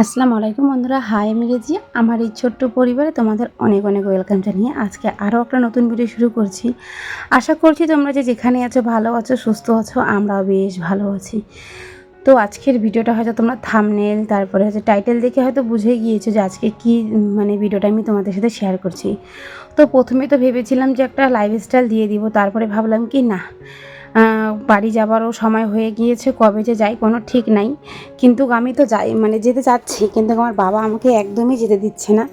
আসসালামু আলাইকুম বন্ধুরা, হাই, আমি রেজি। আমার এই ছোট্ট পরিবারে তোমাদের অনেক অনেক ওয়েলকাম জানিয়ে আজকে আরও একটা নতুন ভিডিও শুরু করছি। আশা করছি তোমরা যে যেখানে আছো, ভালো আছো, সুস্থ আছো, আমরাও বেশ ভালো আছি। তো আজকের ভিডিওটা হয়তো তোমরা থামনেল তারপরে হচ্ছে টাইটেল দেখে হয়তো বুঝে গিয়েছো যে আজকে কি মানে ভিডিওটা আমি তোমাদের সাথে শেয়ার করছি। তো প্রথমে তো ভেবেছিলাম যে একটা লাইফস্টাইল দিয়ে দিব, তারপরে ভাবলাম কি না বাড়ি যাবারও সময় হয়ে গিয়েছে, কবে যে যাই কোনো ঠিক নাই। কিন্তু আমি তো যাই মানে যেতে চাচ্ছি, কিন্তু আমার বাবা আমাকে একদমই যেতে দিচ্ছে না।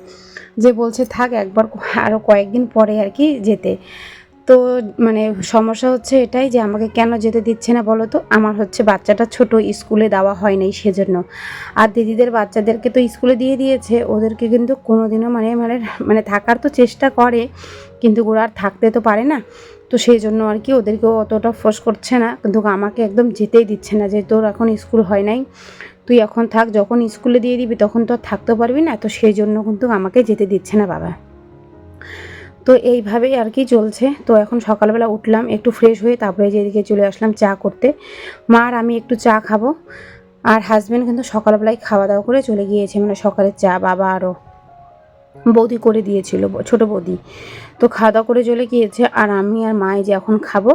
যে বলছে, থাক একবার আরও কয়েকদিন পরে আর কি যেতে। তো মানে সমস্যা হচ্ছে এটাই যে আমাকে কেন যেতে দিচ্ছে না বলো তো? আমার হচ্ছে বাচ্চাটা ছোট, স্কুলে দেওয়া হয় নাই সেজন্য। আর দিদিদের বাচ্চাদেরকে তো স্কুলে দিয়ে দিয়েছে, ওদেরকে কিন্তু কোনোদিনও মানে মানে মানে থাকার তো চেষ্টা করে, কিন্তু ওরা আর থাকতে তো পারে না। তো সেই জন্য আর কি ওদেরকেও অতটা ফোর্স করছে না। কিন্তু আমাকে একদম যেতেই দিচ্ছে না যে তোর এখন স্কুল হয় নাই, তুই এখন থাক, যখন স্কুলে দিয়ে দিবি তখন তো আর থাকতে পারবি না। তো সেই জন্য কিন্তু আমাকে যেতে দিচ্ছে না বাবা। তো এইভাবেই আর কি চলছে। তো এখন সকালবেলা উঠলাম, একটু ফ্রেশ হয়ে তারপরে যেদিকে চলে আসলাম চা করতে। মা আর আমি একটু চা খাব। আর হাজব্যান্ড কিন্তু সকালবেলায় খাওয়া দাওয়া করে চলে গিয়েছে মানে সকালের চা বাবা আরও বৌদি করে দিয়েছিল, ছোট বৌদি। তো খাওয়া দাওয়া করে চলে গিয়েছে আর আমি আর মায়ে যে এখন খাব।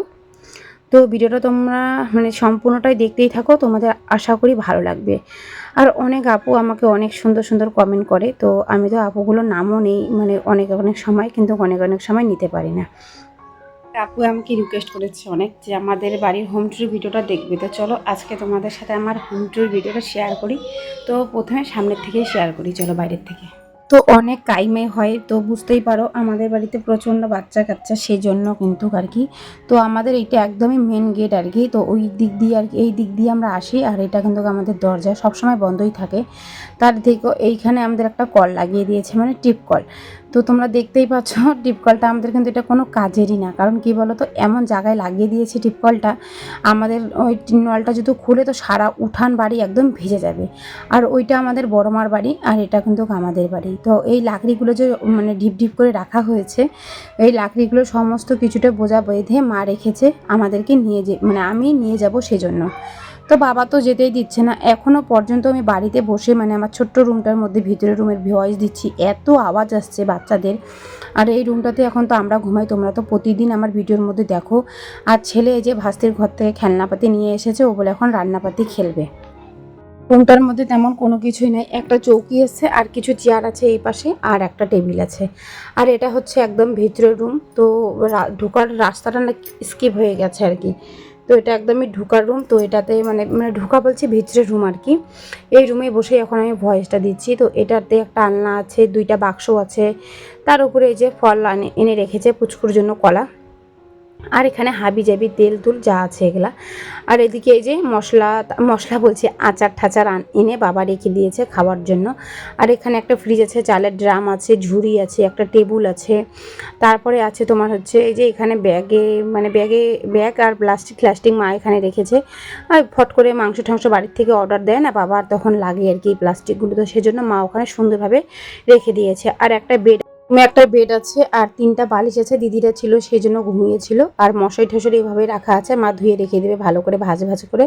তো ভিডিওটা তোমরা মানে সম্পূর্ণটাই দেখতেই থাকো, তোমাদের আশা করি ভালো লাগবে। আর অনেক আপু আমাকে অনেক সুন্দর সুন্দর কমেন্ট করে, তো আমি তো আপুগুলোর নামও নেই মানে অনেক অনেক সময়, কিন্তু অনেক অনেক সময় নিতে পারি না। আপু আমাকে রিকোয়েস্ট করেছে অনেক যে আমাদের বাড়ির হোম ট্যুর ভিডিওটা দেখবে, তো চলো আজকে তোমাদের সাথে আমার হোম ট্যুর ভিডিওটা শেয়ার করি। তো প্রথমে সামনের থেকে শেয়ার করি, চলো বাইরের থেকে। তো অনেক কাইমে হয়, তো বুঝতেই পারো আমাদের বাড়িতে প্রচণ্ড বাচ্চা কাচ্চা সেই জন্য কিন্তু আর কি। তো আমাদের এইটা একদমই মেন গেট আর কি, তো ওই দিক দিয়ে আর কি, এই দিক দিয়ে আমরা আসি আর এটা কিন্তু আমাদের দরজা সবসময় বন্ধই থাকে। তার থেকে এইখানে আমাদের একটা কল লাগিয়ে দিয়েছে মানে টিপ কল। তো তোমরা দেখতেই পাচ্ছ টিপকলটা আমাদের কিন্তু এটা কোনো কাজেরই না। কারণ কি বলো তো এমন জায়গায় লাগিয়ে দিয়েছে টিপকলটা আমাদের ওই নলটা যদি খুলে তো সারা উঠান বাড়ি একদম ভিজে যাবে। আর ওইটা আমাদের বড়মার বাড়ি, আর এটা কিন্তু আমাদের বাড়ি। তো এই লাকড়িগুলো যে মানে ঢিপ ঢিপ করে রাখা হয়েছে, এই লাকড়িগুলো সমস্ত কিছুটা বোঝা বেঁধে মা রেখেছে আমাদেরকে নিয়ে যে মানে আমি নিয়ে যাব সেজন্য। তো বাবা তো যেতেই দিচ্ছে না। এখনও পর্যন্ত আমি বাড়িতে বসে মানে আমার ছোট্ট রুমটার মধ্যে ভিতরে রুমের ভয়েস দিচ্ছি। এত আওয়াজ আসছে বাচ্চাদের। আর এই রুমটাতে এখন তো আমরা ঘুমাই, তোমরা তো প্রতিদিন আমার ভিডিওর মধ্যে দেখো। আর ছেলে এই যে ভাস্তির ঘর থেকে খেলনাপাতি নিয়ে এসেছে, ও বলে এখন রান্নাপাতি খেলবে। রুমটার মধ্যে তেমন কোনো কিছুই নাই। একটা চৌকি আছে, আর কিছু চেয়ার আছে এই পাশে, আর একটা টেবিল আছে। আর এটা হচ্ছে একদম ভিতরের রুম। তো ঢোকার রাস্তাটা না স্কিপ হয়ে গেছে আর কি। তো এটা একদমই ঢুকার রুম তো এটাতে মানে মানে ঢুকা বলছি ভিতরের রুম আর কি। এই রুমে বসে এখন আমি ভয়েসটা দিচ্ছি। তো এটাতে একটা আলনা আছে, দুইটা বাক্স আছে। তার উপরে এই যে ফল এনে রেখেছে পুচকুর জন্য কলা। আর এখানে হাবি জাবি তেল তুল যা আছে এগুলা। আর এদিকে এই যে মশলা মশলা বলছি, আচার ঠাচার এনে বাবা রেখে দিয়েছে খাওয়ার জন্য। আর এখানে একটা ফ্রিজ আছে, চালের ড্রাম আছে, ঝুড়ি আছে, একটা টেবিল আছে। তারপরে আছে তোমার হচ্ছে এই যে এখানে ব্যাগে মানে ব্যাগে ব্যাগ আর প্লাস্টিক প্লাস্টিক মা এখানে রেখেছে। আর ফট করে মাংস ঠাংস বাড়ির থেকে অর্ডার দেয় না বাবা তখন লাগে আর কি প্লাস্টিকগুলো তো সেজন্য মা ওখানে সুন্দরভাবে রেখে দিয়েছে। আর একটা বেড রুমে একটা বেড আছে আর তিনটা বালিশ আছে দিদিরা ছিল সেই জন্য ঘুমিয়েছিল। আর মশাই ঠসরি এভাবে রাখা আছে, মা ধুয়ে রেখে দেবে, ভালো করে ভাজে ভাজে করে।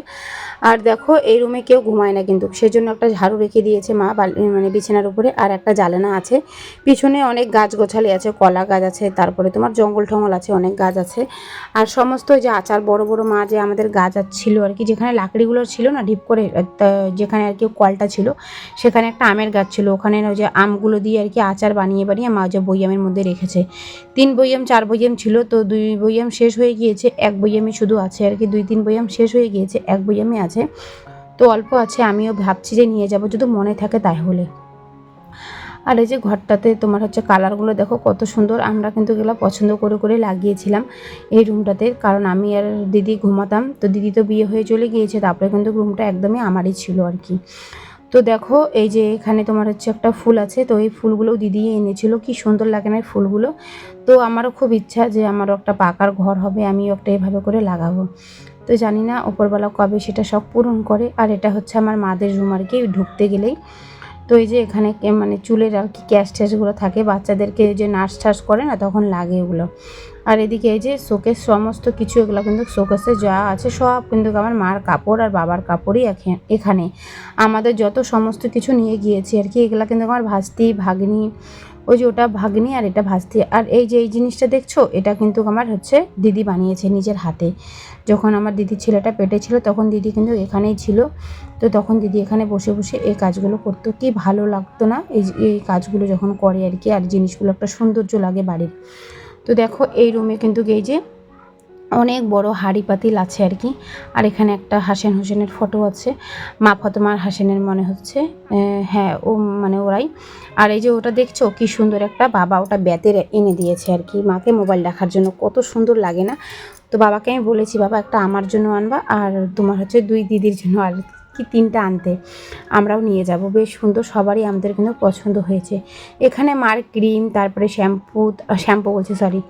আর দেখো, এই রুমে কেউ ঘুমায় না কিন্তু। সেজন্য একটা ঝাড়ু রেখে দিয়েছে মা মানে বিছানার উপরে। আর একটা জালানা আছে। পিছনে অনেক গাছ গোছালি আছে, কলা গাছ আছে, তারপরে তোমার জঙ্গল টঙ্গল আছে, অনেক গাছ আছে। আর সমস্ত যে আচার, বড় বড় মা যে আমাদের গাছ ছিল আর কি, যেখানে লাকড়িগুলো ছিল না, ঢিপ করে যেখানে আর কি কলটা ছিল, সেখানে একটা আমের গাছ ছিল। ওখানে ওই যে আমগুলো দিয়ে আর কি আচার বানিয়ে বানিয়ে মা যে বইয়ামের মধ্যে রেখেছে। তিন বইয়াম চার বইয়াম ছিল, তো দুই বইয়াম শেষ হয়ে গিয়েছে, এক বইয়ামই শুধু আছে আর কি। দুই তিন বইয়াম শেষ হয়ে গিয়েছে, এক বইয়ামই আছে। তো অল্প আছে, আমিও ভাবছি যে নিয়ে যাব, যদি মনে থাকে তাহলে। আর এই যে ঘরটাতে তোমার হচ্ছে কালারগুলো দেখো, কত সুন্দর। আমরা কিন্তু এগুলো পছন্দ করে করে লাগিয়েছিলাম এই রুমটাতে, কারণ আমি আর দিদি ঘুমাতাম, তো দিদি তো বিয়ে হয়ে চলে গিয়েছে, তারপরে কিন্তু রুমটা একদমই আমারই ছিল আর কি। তো দেখো, এই যে এখানে তোমার হচ্ছে একটা ফুল আছে, তো এই ফুলগুলো দিদি এনেছিল। কি সুন্দর লাগে না ফুলগুলো? তো আমারও খুব ইচ্ছা যে আমারও একটা পাকার ঘর হবে আমি একটা এভাবে করে লাগাবো। তো জানি না, ওপরবেলা কবে সেটা সব পূরণ করে। আর এটা হচ্ছে আমার মাদের রুম আর কি, ঢুকতে গেলেই। তো এই যে এখানে মানে চুলের আর কি ক্যাশ ট্যাশগুলো থাকে, বাচ্চাদেরকে যে নার্স ঠাস করে না তখন লাগে এগুলো। আর এদিকে এই যে শোকেস সমস্ত কিছু, এগুলো কিন্তু শোকেসে যা আছে সব কিন্তু আমার মার কাপড় আর বাবার কাপড়ই এখে- এখানে। আমাদের যত সমস্ত কিছু নিয়ে গিয়েছি আর কি, এগুলো কিন্তু আমার ভাস্তি, ভাগ্নি ওই যে ওটা ভাগ্নি আর এটা ভাস্তি। আর এই যে এই জিনিসটা দেখছ, এটা কিন্তু আমার হচ্ছে দিদি বানিয়েছে নিজের হাতে। যখন আমার দিদি ছেলেটা পেটে ছিল, তখন দিদি কিন্তু এখানেই ছিল। তো তখন দিদি এখানে বসে বসে এই কাজগুলো করতো। কি ভালো লাগতো না এই এই কাজগুলো যখন করে আর কি, আর জিনিসগুলো একটা সৌন্দর্য লাগে বাড়ির। তো দেখো, এই রুমে কিন্তু এই যে অনেক বড় হাঁড়ি পাতিল আছে আর কি। আর এখানে একটা হাসেন হোসেনের ফটো আছে। মা ফতেমার হাসেনের মনে হচ্ছে। হ্যাঁ ও মানে ওরাই। আর এই যে ওটা দেখছ, কি সুন্দর একটা বাবা ওটা ব্যাতের এনে দিয়েছে আর কি। মাকে মোবাইল দেখার জন্য কত সুন্দর লাগে না। তো বাবাকে আমি বলেছি, বাবা, একটা আমার জন্য আনবা আর তোমার হচ্ছে দুই দিদির জন্য আর কি তিনটা আনতে। আমরাও নিয়ে যাব। বেশ সুন্দর, সবারই আমাদের কিন্তু পছন্দ হয়েছে। এখানে মার ক্রিম, তারপরে শ্যাম্পু শ্যাম্পু বলছি সরি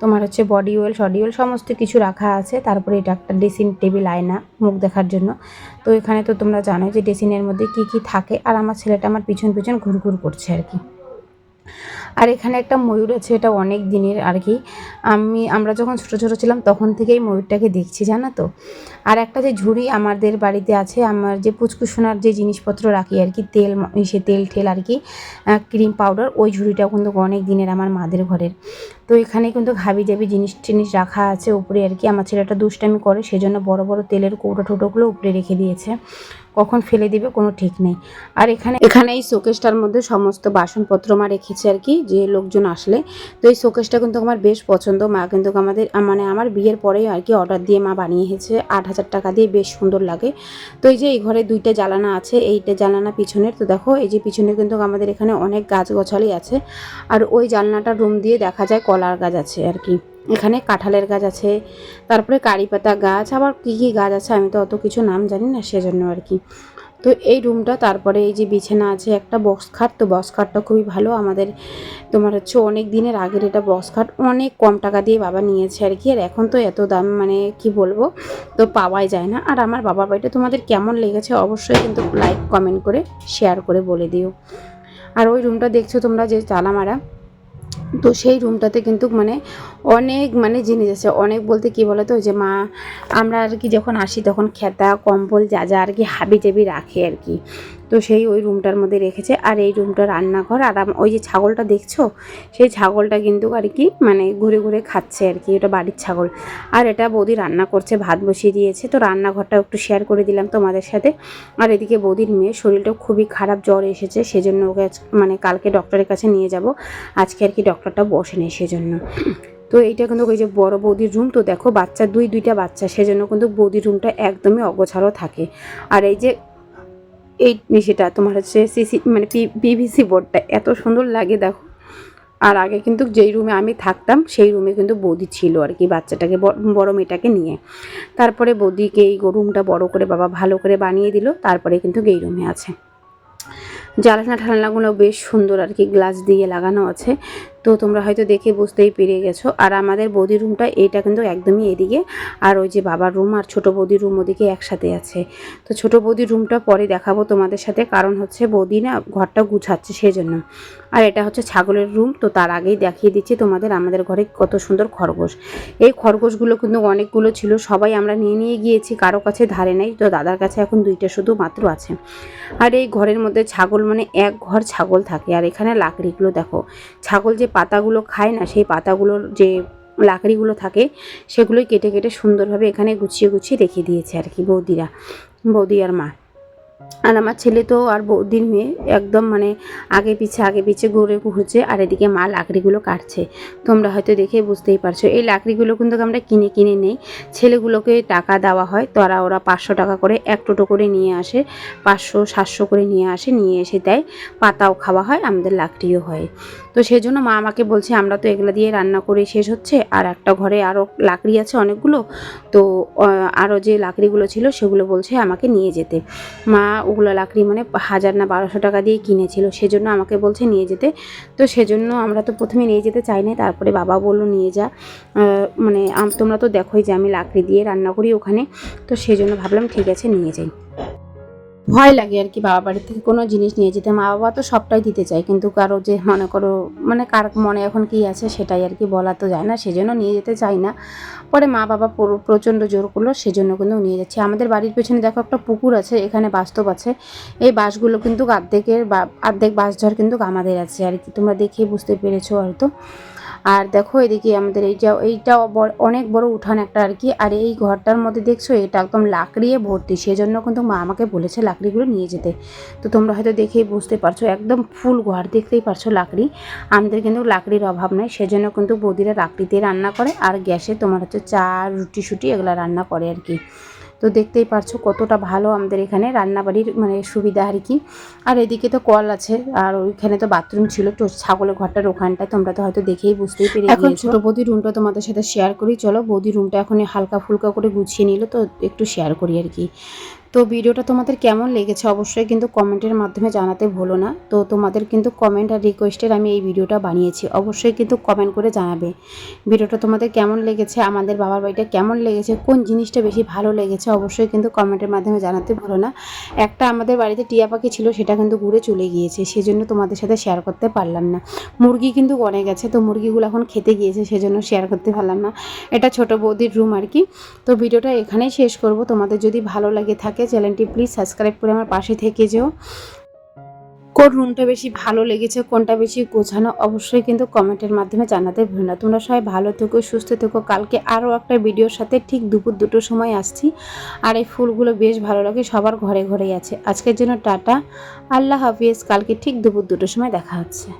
তোমার হচ্ছে বডি ওয়েল সডি অয়েল সমস্ত কিছু রাখা আছে। তারপরে এটা একটা ড্রেসিং টেবিল আয়না, মুখ দেখার জন্য। তো এখানে তো তোমরা জানো যে ড্রেসিংয়ের মধ্যে কি কি থাকে। আর আমার ছেলেটা আমার পিছন পিছন ঘুরঘুর করছে আর কি। আর এখানে একটা ময়ূর আছে, এটা অনেক দিনের আর কি। আমি, আমরা যখন ছোটো ছোটো ছিলাম তখন থেকেই ময়ূরটাকে দেখছি, জানো তো? আর একটা যে ঝুড়ি আমাদের বাড়িতে আছে, আমার যে পুচকুসোনার যে জিনিসপত্র রাখি আর কি, তেল সে তেল ঠেল আর কি ক্রিম পাউডার, ওই ঝুড়িটাও কিন্তু অনেক দিনের আমার মাদের ঘরের। তো এখানে কিন্তু হাবি জাবি জিনিস টিনিস রাখা আছে উপরে আর কি। আমার ছেলেটা দুষ্টামি করে, সেজন্য বড় বড় তেলের কৌটো টোটোগুলো উপরে রেখে দিয়েছে। কখন ফেলে দিবে কোনো ঠিক নেই। আর এখানে এখানে এই শোকেসটার মধ্যে সমস্ত বাসনপত্র মা রেখেছে আর কি, যে লোকজন আসলে। তো এই শোকেসটা কিন্তু আমার বেশ পছন্দ। মা কিন্তু আমাদের মানে আমার বিয়ের পরেই আর কি অর্ডার দিয়ে মা বানিয়েছে। আট হাজার টাকা দিয়ে বেশ সুন্দর লাগে। তো এই যে এই ঘরে দুইটা জ্বালানা আছে, এইটা জ্বালানা পিছনের। তো দেখো, এই যে পিছনে কিন্তু আমাদের এখানে অনেক গাছ গোছালি আছে। আর ওই জানলাটার রুম দিয়ে দেখা যায় কলার গাছ আছে আর কি। এখানে কাঁঠালের গাছ আছে, তারপরে কারি পাতা গাছ, আবার কী কী গাছ আছে আমি তো অত কিছু নাম জানি না সেজন্য আর কি। তো এই রুমটা, তারপরে এই যে বিছানা আছে, একটা বক্স খাট, তো বক্স খাটটা খুবই ভালো। আমাদের তোমার হচ্ছে অনেক দিনের আগের এটা বক্স খাট, অনেক কম টাকা দিয়ে বাবা নিয়েছে আর কি। আর এখন তো এত দাম মানে কি বলব, তো পাওয়াই যায় না। আর আমার বাবা বাড়িটা তোমাদের কেমন লেগেছে অবশ্যই কিন্তু লাইক কমেন্ট করে শেয়ার করে বলে দিও। আর ওই রুমটা দেখছ তোমরা যে তালা মারা তো সেই রুমটাতে কিন্তু মানে অনেক মানে জিনিস আছে। অনেক বলতে কি বলো তো যে, মা, আমরা আর কি যখন আসি তখন খেতা, কম্বল, যা যা আর কি হাবি জাবি রাখে আর কি। তো সেই ওই রুমটার মধ্যে রেখেছে। আর এই রুমটা রান্নাঘর, আর ওই যে ছাগলটা দেখছ? সেই ছাগলটা কিন্তু আর কি মানে ঘুরে ঘুরে খাচ্ছে আর কি, ওটা বাড়ির ছাগল। আর এটা বৌদি রান্না করছে, ভাত বসিয়ে দিয়েছে। তো রান্নাঘরটা একটু শেয়ার করে দিলাম তোমাদের সাথে। আর এদিকে বৌদির মেয়ে শরীরটা খুবই খারাপ, জ্বর এসেছে, সেজন্য ওকে মানে কালকে ডক্টরের কাছে নিয়ে যাব। আজকে আর কি ডক্টরটা বসেনি সেজন্য। তো এইটা কিন্তু ওই যে বড় বৌদির রুম তো দেখো বাচ্চা, দুই, দুইটা বাচ্চা, সেজন্য কিন্তু বৌদির রুমটা একদমই অগোছালো থাকে। আর এই যে এই সেটা, তোমার হচ্ছে সিসি মানে পিভিসি বোর্ডটা এত সুন্দর লাগে দেখো। আর আগে কিন্তু যেই রুমে আমি থাকতাম, সেই রুমে কিন্তু বৌদি ছিল আর কি, বাচ্চাটাকে বড় মেয়েটাকে নিয়ে। তারপরে বৌদিকে এই রুমটা বড় করে বাবা ভালো করে বানিয়ে দিল, তারপরে কিন্তু এই রুমে আছে। জানালা ঠালানাগুলো বেশ সুন্দর আর কি গ্লাস দিয়ে লাগানো আছে। তো তোমরা হয়তো দেখে বুঝতেই পেরে গেছো। আর আমাদের বৌদি রুমটা এইটা কিন্তু একদমই এদিকে। আর ওই যে বাবার রুম আর ছোট বৌদির রুম ওদিকে একসাথে আছে। তো ছোট বৌদির রুমটা পরে দেখাবো তোমাদের সাথে, কারণ হচ্ছে বৌদি না ঘরটা গুছাচ্ছে সেজন্য। আর এটা হচ্ছে ছাগলের রুম, তো তার আগেই দেখিয়ে দিচ্ছি তোমাদের আমাদের ঘরে কত সুন্দর খরগোশ। এই খরগোশগুলো কিন্তু অনেকগুলো ছিল, সবাই আমরা নিয়ে নিয়ে গিয়েছি, কারও কাছে ধারে নেই, তো দাদার কাছে এখন দুইটা শুধু মাত্র আছে। আর এই ঘরের মধ্যে ছাগল মানে এক ঘর ছাগল থাকে, আর এখানে লাকড়িগুলো দেখো। ছাগল যে পাতাগুলো খায় না, সেই পাতাগুলোর যে লাকড়িগুলো থাকে, সেগুলোই কেটে কেটে সুন্দরভাবে এখানে গুছিয়ে গুছিয়ে রেখে দিয়েছে আর কি বৌদিরা, বৌদি আর মা। আর আমার ছেলে তো আর বৌদির মেয়ে একদম মানে আগে পিছে আগে পিছে ঘুরে ঘুরছে আর এদিকে মা লাকড়িগুলো কাটছে। তোমরা হয়তো দেখে বুঝতেই পারছ, এই লাকড়িগুলো কিন্তু আমরা কিনে কিনে নেই। ছেলেগুলোকে টাকা দেওয়া হয়, তারা ওরা পাঁচশো টাকা করে এক টোটো করে নিয়ে আসে, পাঁচশো, সাতশো করে নিয়ে আসে, নিয়ে এসে দেয়, পাতাও খাওয়া হয়, আমাদের লাকড়িও হয়। তো সেই জন্য মা আমাকে বলছে, আমরা তো এগুলো দিয়ে রান্না করে শেষ হচ্ছে, আর একটা ঘরে আরও লাকড়ি আছে অনেকগুলো। তো আরও যে লাকড়িগুলো ছিল, সেগুলো বলছে আমাকে নিয়ে যেতে। মা ওগুলো লাকড়ি মানে হাজার না বারোশো টাকা দিয়ে কিনেছিল, সেজন্য আমাকে বলছে নিয়ে যেতে। তো সেজন্য আমরা তো প্রথমে নিয়ে যেতে চাই না তারপরে বাবা বলল নিয়ে যা। মানে তোমরা তো দেখোই যে আমি লাকড়ি দিয়ে রান্না করি ওখানে। তো সেজন্য ভাবলাম ঠিক আছে, নিয়ে যাই। ভয় লাগে আর কি বাবা বাড়ি থেকে। কোনো জিনিস নিয়ে যেতে মা বাবা তো সবটাই দিতে চায়। কিন্তু কারও যে মনে করো মানে কার মনে এখন কি আছে সেটাই আর কি বলা তো যায় না। সেজন্য নিয়ে যেতে চাই না। পরে মা বাবা প্রচণ্ড জোর করল, সেজন্য কিন্তু নিয়ে যাচ্ছে। আমাদের বাড়ির পেছনে দেখো একটা পুকুর আছে, এখানে বাস্তব আছে। এই বাসগুলো কিন্তু অর্ধেকের বা, অর্ধেক বাস ঝড় কিন্তু আমাদের আছে আর কি। তোমরা দেখেই বুঝতে পেরেছ হয়তো। আর দেখো এদিকে আমাদের এইটা এইটা অনেক বড় উঠান একটা আর কি। আর এই ঘরটার মধ্যে দেখছ, এটা একদম লাকড়িয়ে ভর্তি। সেজন্য কিন্তু মা আমাকে বলেছে লাকড়িগুলো নিয়ে যেতে। তো তোমরা হয়তো দেখেই বুঝতে পারছ একদম ফুল ঘর দেখতেই পারছ লাকড়ি। আমাদের কিন্তু লাকড়ির অভাব নেই সেজন্য কিন্তু বৌদিরা লাকড়িতে রান্না করে আর গ্যাসে তোমার হচ্ছে চা রুটি সুটি এগুলো রান্না করে আর কি। তো দেখতেই পারছ কতটা ভালো আমাদের এখানে রান্নাবাড়ির মানে সুবিধা আর কি। আর এদিকে তো কল আছে আর ওইখানে তো বাথরুম ছিল তো ছাগলের ঘরটার ওখানটায় তোমরা তো হয়তো দেখেই বুঝতেই পেরে এখন ছোট বৌদির রুমটা তোমাদের সাথে শেয়ার করি চলো বৌদির রুমটা এখন হালকা ফুলকা করে গুছিয়ে নিল তো একটু শেয়ার করি আর কি। তো ভিডিওটা তোমাদের কেমন লেগেছে অবশ্যই কিন্তু কমেন্টের মাধ্যমে জানাতে ভুলো না। তো তোমাদের কিন্তু কমেন্ট আর রিকোয়েস্টের আমি এই ভিডিওটা বানিয়েছি, অবশ্যই কিন্তু কমেন্ট করে জানাবে। ভিডিওটা তোমাদের কেমন লেগেছে, আমাদের বাবার বাড়িটা কেমন লেগেছে, কোন জিনিসটা বেশি ভালো লেগেছে অবশ্যই কিন্তু কমেন্টের মাধ্যমে জানাতে ভুলো না। একটা আমাদের বাড়িতে টিয়া পাখি ছিল, সেটা কিন্তু ঘুরে চলে গিয়েছে, সেজন্য তোমাদের সাথে শেয়ার করতে পারলাম না। মুরগি কিন্তু অনেক গেছে, তো মুরগিগুলো এখন খেতে গিয়েছে, সেজন্য শেয়ার করতে পারলাম না। এটা ছোট বৌদির রুম আর কি। তো ভিডিওটা এখানেই শেষ করব। তোমাদের যদি ভালো লাগে থাকে, চ্যানেলটি প্লিজ সাবস্ক্রাইব করে আমার পাশে থেকে যেও। কোন রুমটা বেশি ভালো লেগেছে, কোনটা বেশি গোছানো, অবশ্যই কিন্তু কমেন্টের মাধ্যমে জানাতে ভুলো না। তোমরা সবাই ভালো থেকো, সুস্থ থেকো। কালকে আরও একটা ভিডিওর সাথে ঠিক দুপুর দুটোর সময় আসছি। আর এই ফুলগুলো বেশ ভালো লাগে, সবার ঘরে ঘরেই আছে। আজকের জন্য টাটা, আল্লাহ হাফিজ। কালকে ঠিক দুপুর দুটোর সময় দেখা হচ্ছে।